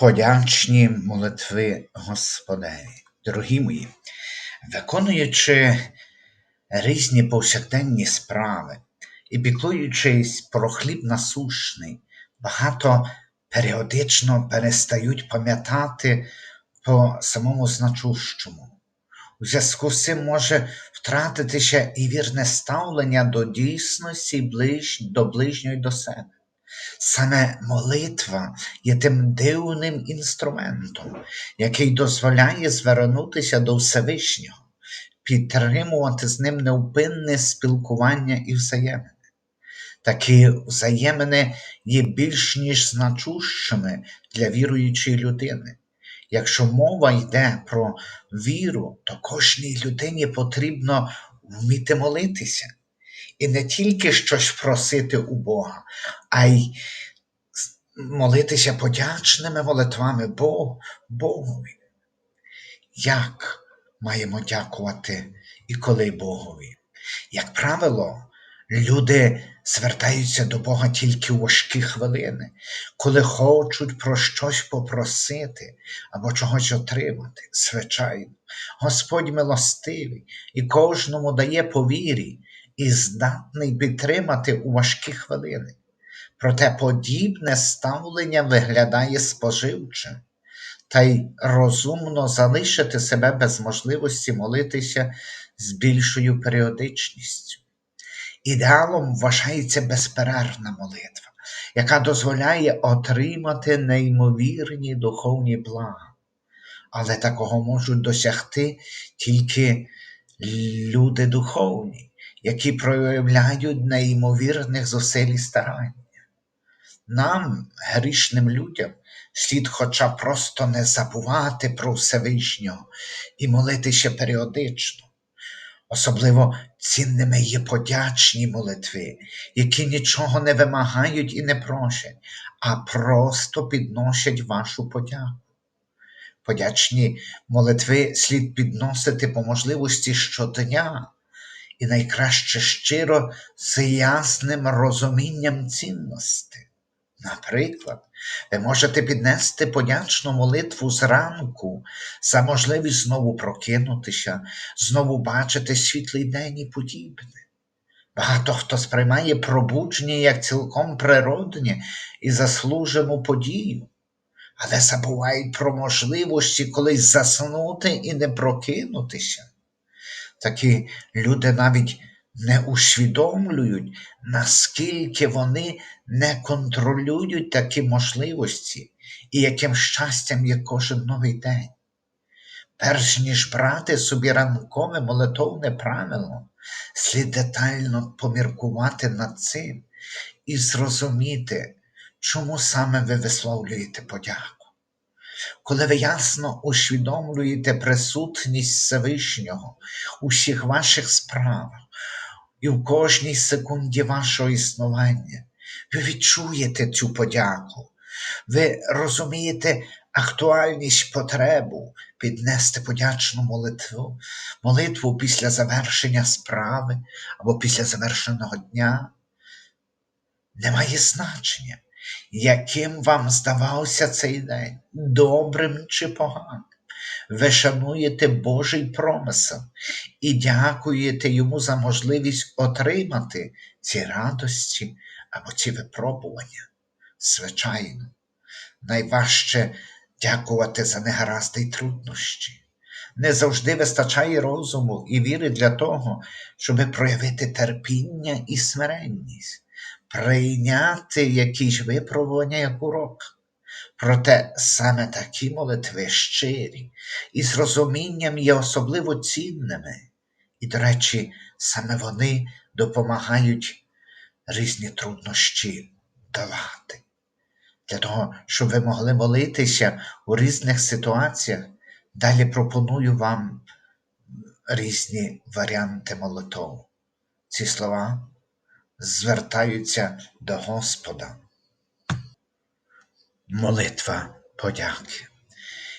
Подячні молитви Господеві. Дорогі мої, виконуючи різні повсякденні справи і піклуючись про хліб насущний, багато періодично перестають пам'ятати по самому значущому. У зв'язку з цим може втратитися і вірне ставлення до дійсності до ближнього і до себе. Саме молитва є тим дивним інструментом, який дозволяє звернутися до Всевишнього, підтримувати з ним невпинне спілкування і взаємини. Такі взаємини є більш ніж значущими для віруючої людини. Якщо мова йде про віру, то кожній людині потрібно вміти молитися. І не тільки щось просити у Бога, а й молитися подячними молитвами Богу, Богові. Як маємо дякувати і коли Богові? Як правило, люди звертаються до Бога тільки у важкі хвилини, коли хочуть про щось попросити або чогось отримати. Звичайно, Господь милостивий і кожному дає по вірі і здатний підтримати у важкі хвилини. Проте подібне ставлення виглядає споживчим, та й розумно залишити себе без можливості молитися з більшою періодичністю. Ідеалом вважається безперервна молитва, яка дозволяє отримати неймовірні духовні блага. Але такого можуть досягти тільки люди духовні, які проявляють неймовірних зусиль і старань. Нам, грішним людям, слід хоча просто не забувати про Всевишнього і молитися періодично. Особливо цінними є подячні молитви, які нічого не вимагають і не просять, а просто підносять вашу подяку. Подячні молитви слід підносити по можливості щодня і найкраще щиро з ясним розумінням цінності. Наприклад, ви можете піднести подячну молитву зранку за можливість знову прокинутися, знову бачити світлий день і подібне. Багато хто сприймає пробудження як цілком природне і заслужену подію, але забувають про можливості колись заснути і не прокинутися. Такі люди навіть не усвідомлюють, наскільки вони не контролюють такі можливості і яким щастям є кожен новий день. Перш ніж брати собі ранкове молитовне правило, слід детально поміркувати над цим і зрозуміти, чому саме ви висловлюєте подяку. Коли ви ясно усвідомлюєте присутність Всевишнього у всіх ваших справах і в кожній секунді вашого існування, ви відчуєте цю подяку, ви розумієте актуальність потребу піднести подячну молитву, молитву після завершення справи або після завершеного дня. Немає значення, яким вам здавався цей день, добрим чи поганим. Ви шануєте Божий промисел і дякуєте йому за можливість отримати ці радості або ці випробування. Звичайно, найважче дякувати за негаразди й труднощі. Не завжди вистачає розуму і віри для того, щоб проявити терпіння і смиренність, прийняти якісь випробування як урок. Проте саме такі молитви щирі і з розумінням є особливо цінними, і, до речі, саме вони допомагають різні труднощі долати. Для того, щоб ви могли молитися у різних ситуаціях, далі пропоную вам різні варіанти молитов. Ці слова звертаються до Господа. Молитва подяки.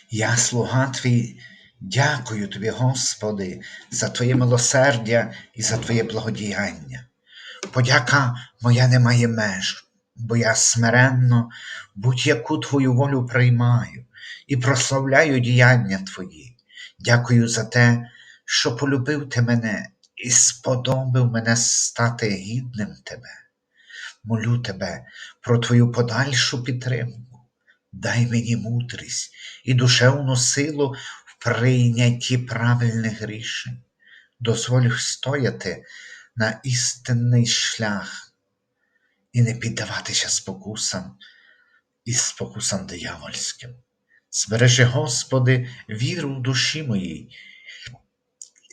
Я, слуга твій, дякую тобі, Господи, за Твоє милосердя і за Твоє благодіяння. Подяка моя не має меж, бо я смиренно будь-яку Твою волю приймаю і прославляю діяння Твої. Дякую за те, що полюбив Ти мене і сподобив мене стати гідним Тебе. Молю Тебе про Твою подальшу підтримку. Дай мені мудрість і душевну силу в прийнятті правильних рішень. Дозволь стояти на істинний шлях і не піддаватися спокусам і спокусам диявольським. Збережи, Господи, віру в душі моїй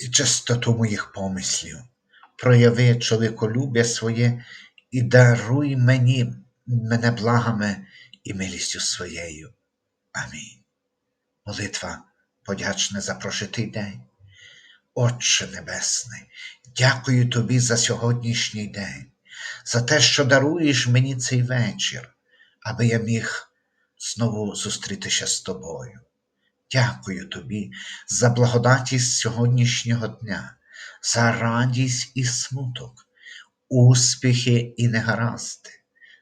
і чистоту моїх помислів. Прояви чоловіколюбя своє і даруй мені мене благами і милістю своєю. Амінь. Молитва подячна за прожитий день. Отче Небесний, дякую Тобі за сьогоднішній день, за те, що даруєш мені цей вечір, аби я міг знову зустрітися з тобою. Дякую Тобі за благодатість сьогоднішнього дня, за радість і смуток, успіхи і негаразди,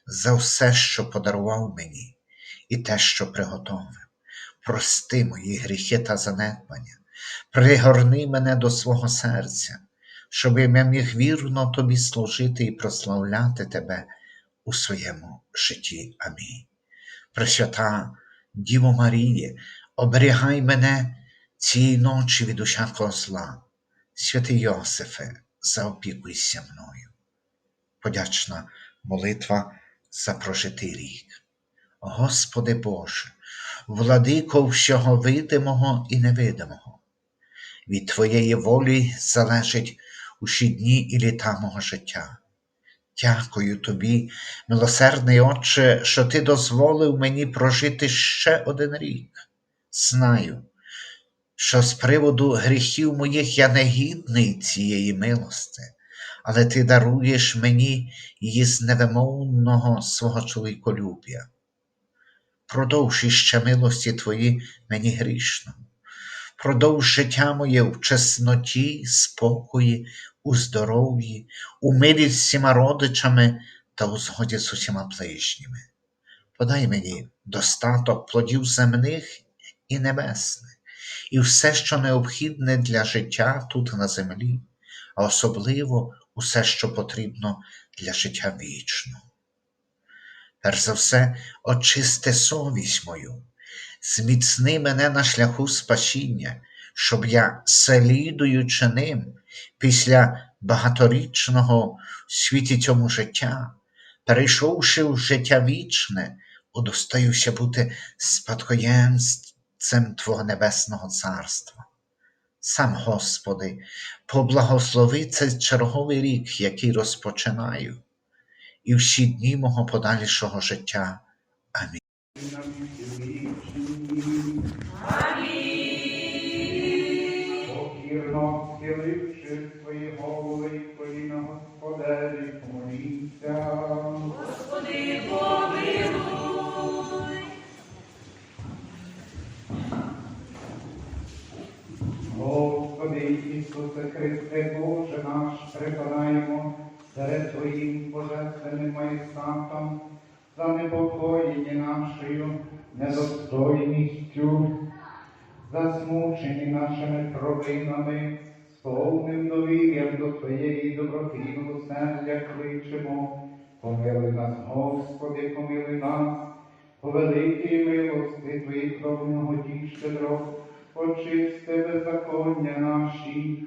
за все, що подарував мені, і те, що приготовив. Прости мої гріхи та занедбання, пригорни мене до свого серця, щоб я міг вірно тобі служити і прославляти тебе у своєму житті. Амінь. Пресвята Діво Маріє, оберігай мене цієї ночі від усякого зла. Святий Йосифе, заопікуйся мною. Подячна молитва за прожитий рік. Господи Боже, владико всього видимого і невидимого, від Твоєї волі залежить усі дні і літа мого життя. Дякую тобі, милосердний Отче, що ти дозволив мені прожити ще один рік. Знаю, що з приводу гріхів моїх я не гідний цієї милости, але ти даруєш мені її з невимовного свого чоловіколюбя. Продовж іще милості твої мені грішно, продовж життя моє в чесноті, спокої, у здоров'ї, у мирі з всіма родичами та у згоді з усіма ближніми. Подай мені достаток плодів земних і небесних, і все, що необхідне для життя тут на землі, а особливо усе, що потрібно для життя вічного. Перш за все, очисти совість мою, зміцни мене на шляху спасіння, щоб я, слідуючи ним, після багаторічного світі цьому життя, перейшовши в життя вічне, удостаюся бути спадкоємцем Твого Небесного Царства. Сам, Господи, поблагослови цей черговий рік, який розпочинаю, і всі дні мого подальшого життя. Нашими провинами, повним довір'ям до Твоєї доброти і милосердя кличемо. Помилуй нас, Господи, помилуй нас, по великій милости Твоїх доброго щедро, очисти беззаконня наші.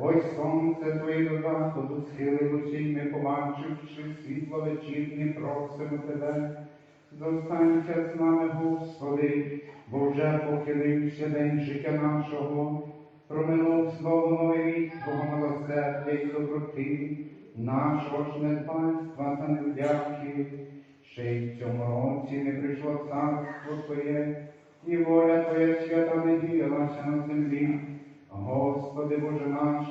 Ось сонце Твоє до заходу схилилося, і ми, побачивши світло вечірнє, просимо Тебе. Зостанься з нами, Господи, бо вже похилився день життя нашого, проминув знову новий рік Твого милосердя і доброти, нашого ж недбанства та невдяки. Ще й в цьому році не прийшло царство Твоє, і воля Твоя свята не діялася на землі. Господи Боже наш,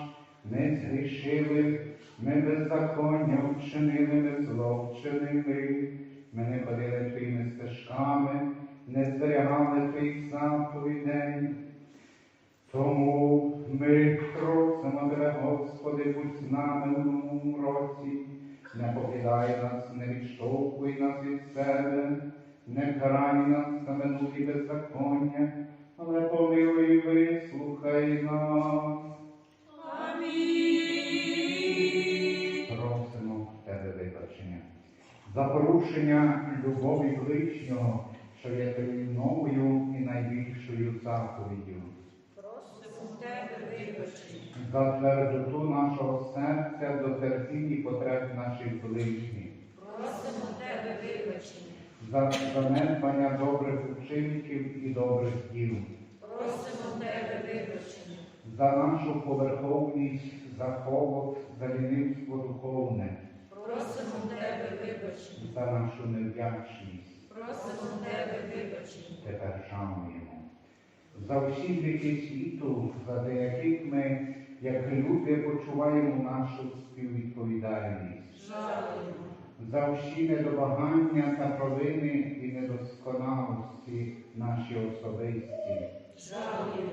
ми згрішили, ми беззаконня вчинили, ми зло вчинили. Ми не твоїми стежками, не зберігали твоїх заповідей. Тому ми просимо тебе, Господи, будь з нами у новому році, Не покидай нас, не відштовхуй нас від себе, не карай нас за минулі беззаконня, але помилуй вислухай нас. За порушення любові ближнього, що є тою новою і найбільшою заповіддю. Просимо тебе вибачення. За твердоту нашого серця до терпінь і потреб наших ближніх, Просимо тебе вибачення. за занедбання добрих учинків і добрих діл, Просимо тебе вибачення. за нашу поверховність, за холод, за лінивство духовне, Просимо тебе вибачення. за нашу невдячність. Просимо тебе вибачення. Тепер шануємо. За всі гріхи світу, за те, яких ми, як люди, почуваємо нашу співвідповідальність. Жалуємо. за всі недобагання та провини і недосконалості наші особисті, Жалуємо.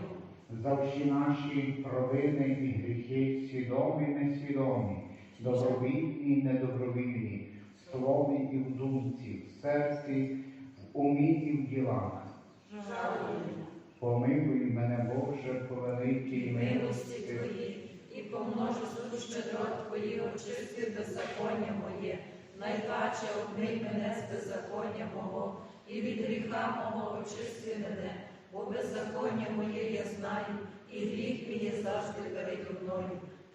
за всі наші провини і гріхи, свідомі несвідомі, добровільні і недобровільні, в слові і в думці, в серці, в умі і в ділах. Помилуй мене, Боже, по великій Милості Твої і помножеству щедрот Твої очисти беззаконня моє. Найпаче обмий мене з беззаконня мого, і від гріха мого очисти мене, бо беззаконня моє я знаю, і гріх мій є завжди переді мною.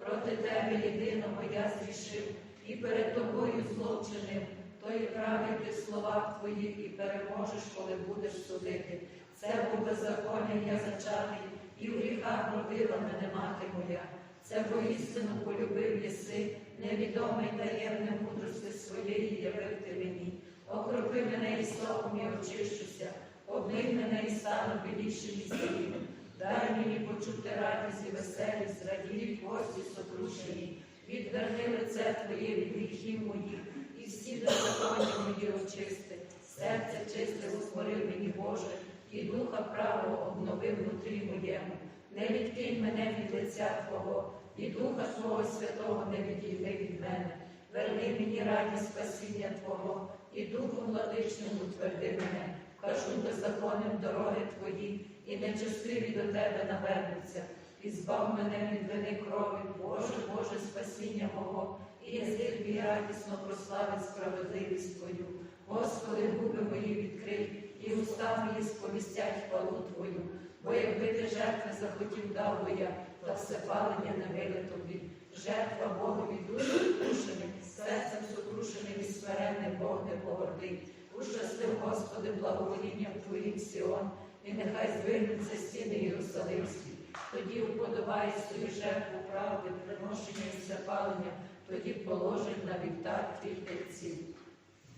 Проти тебе єдиного я зрішив, і перед тобою зло вчинив. То і правий ти в словах твоїх, і переможеш, коли будеш судити. Це бо беззаконня я зачатий, і в гріхах родила мене мати моя. Це воістину полюбив єси, невідомий таємне мудрости своєї явив ти мені. Окропи мене і словом і очищуся, обмий мене і стану білішим і сілім. Дай мені почути радість і веселість, радіють гості сокрушені. Відверни лице Твоє від гріхів моїх, і всі беззаконня мої очисти. Серце чисте утворив мені Боже, і духа правого обнови внутрі моєму. Не відкинь мене від лиця Твого, і Духа Твого Святого не відійми від мене. Верни мені радість спасіння Твого, і Духом владичним утверди мене. Кажу беззаконним дороги Твої, і нечестиві до Тебе навернуться. І збав мене від вини крові, Боже, Боже, спасіння мого, і язик мій радісно прославить справедливість Твою. Господи, губи мої відкрий, і уста мої сповістять хвалу Твою. Бо якби ти жертви захотів дав би я, та всепалення не виле тобі. Жертва Богові душу сокрушеним, серцем сокрушеним і смиренним Бог не погордить. Ущастив, Господи, благоволінням Твоїм Сіон, і нехай звигнуться стіни Єрусалимські. Тоді уподобає свою жертву правди, приношення і запалення, тоді положить на вівтар твій тельців.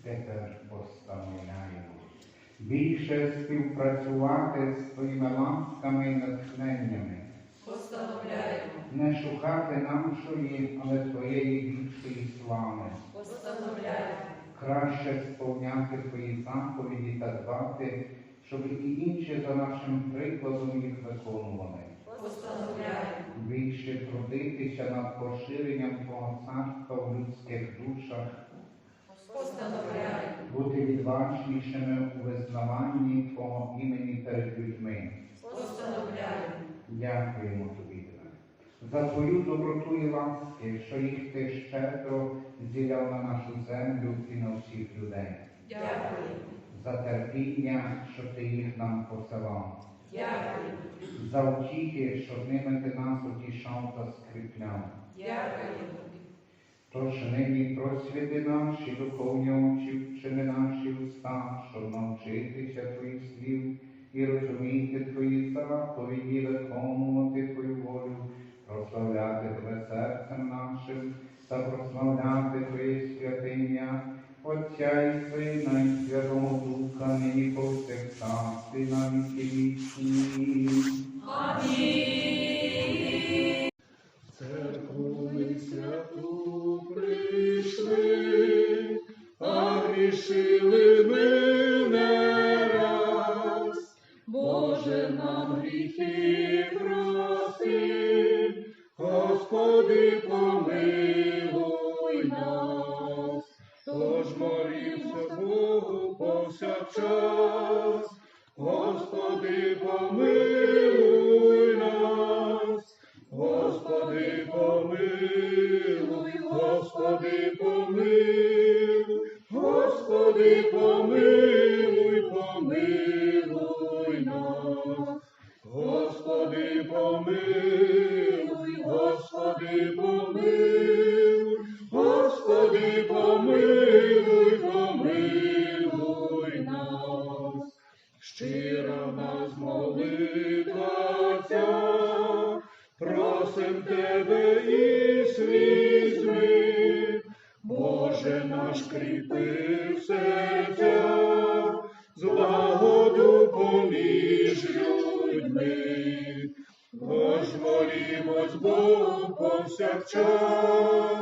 Тепер постановляємо. Більше співпрацювати з твоїми ласками і натхненнями, Постановляємо, не шукати нашої, але твоєї більшої слави, постановляємо, краще сповняти твої заповіді та дбати, щоб і інші за нашим прикладом їх виконували. Більше трудитися над поширенням Твого царства в людських душах, бути відважнішими у визнаванні Твого імені перед людьми. Дякуємо тобі за Твою доброту і ласки, що їх ти щедро зділяв на нашу землю і на всіх людей, дякуємо, за терпіння, що ти їх нам посилав, дякуємо, за утіхи, що ними ти нас утішав та скріпляв. дякуємо. Тож нині просвіти наші духовні очі, вчини наші уста, щоб навчитися Твоїх слів і розуміти Твої заповіді, виконувати Твою волю, прославляти Тебе серцем нашим та прославляти Твоє святе ім'я, Отця і Сина і Святого Духа, нині повсякчас і на віки вічні. Церкву ми святу прийшли, а ми не. Боже, нам гріхи Господи, помилуй нас, тож молімся Богу повсякчас, Господи, помилуй. скріпи серця, злагоду поміж людьми, Бож молімось Богу повсякчас.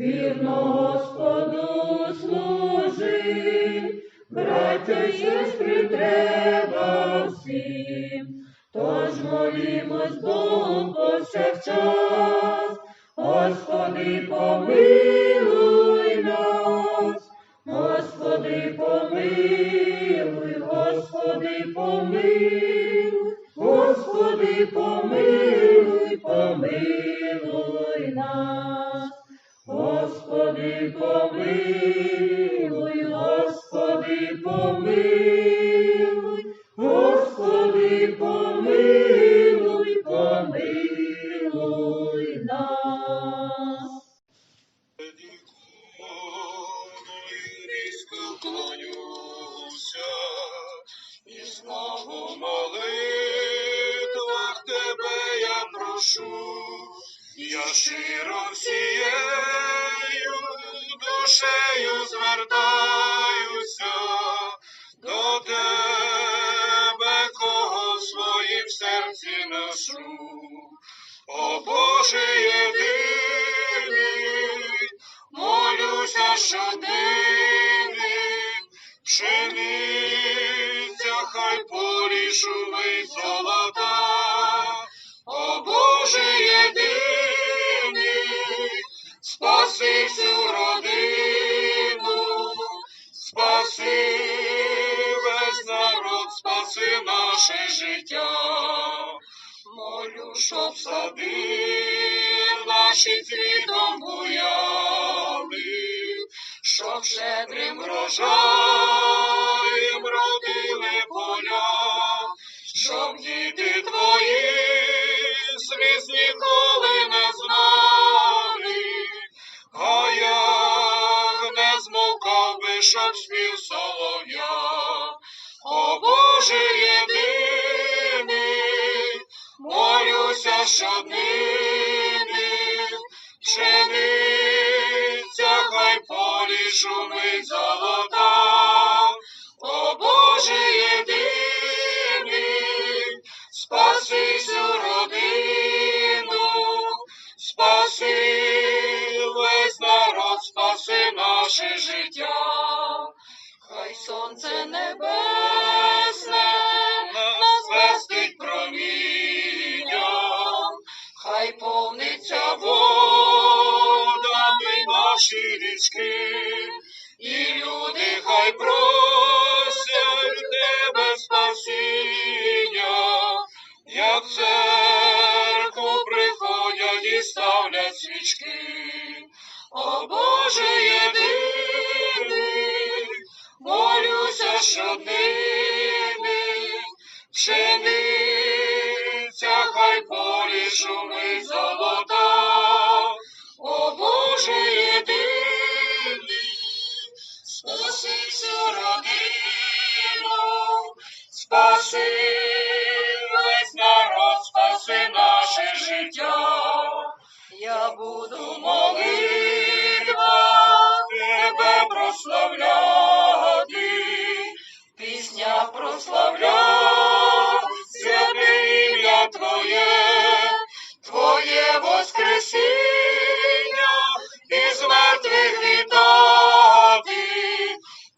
вірно Господу служи, браття і сестри треба. І знову молитвах тебе я прошу, я широ всією душею звертаюся до тебе, кого в своїм серці ношу. Боже єдиний, молюся щодини, пшениця хай полі шумить золота. О Боже єдиний, пшениця хай полі шумить золота. Приходять ставлять свічки. О Боже єдиний, Твоє, Твоє Воскресіння із мертвих вітати,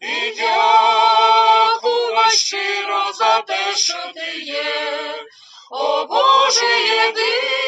і дякува щиро за те, що ти є, о Боже єдиний,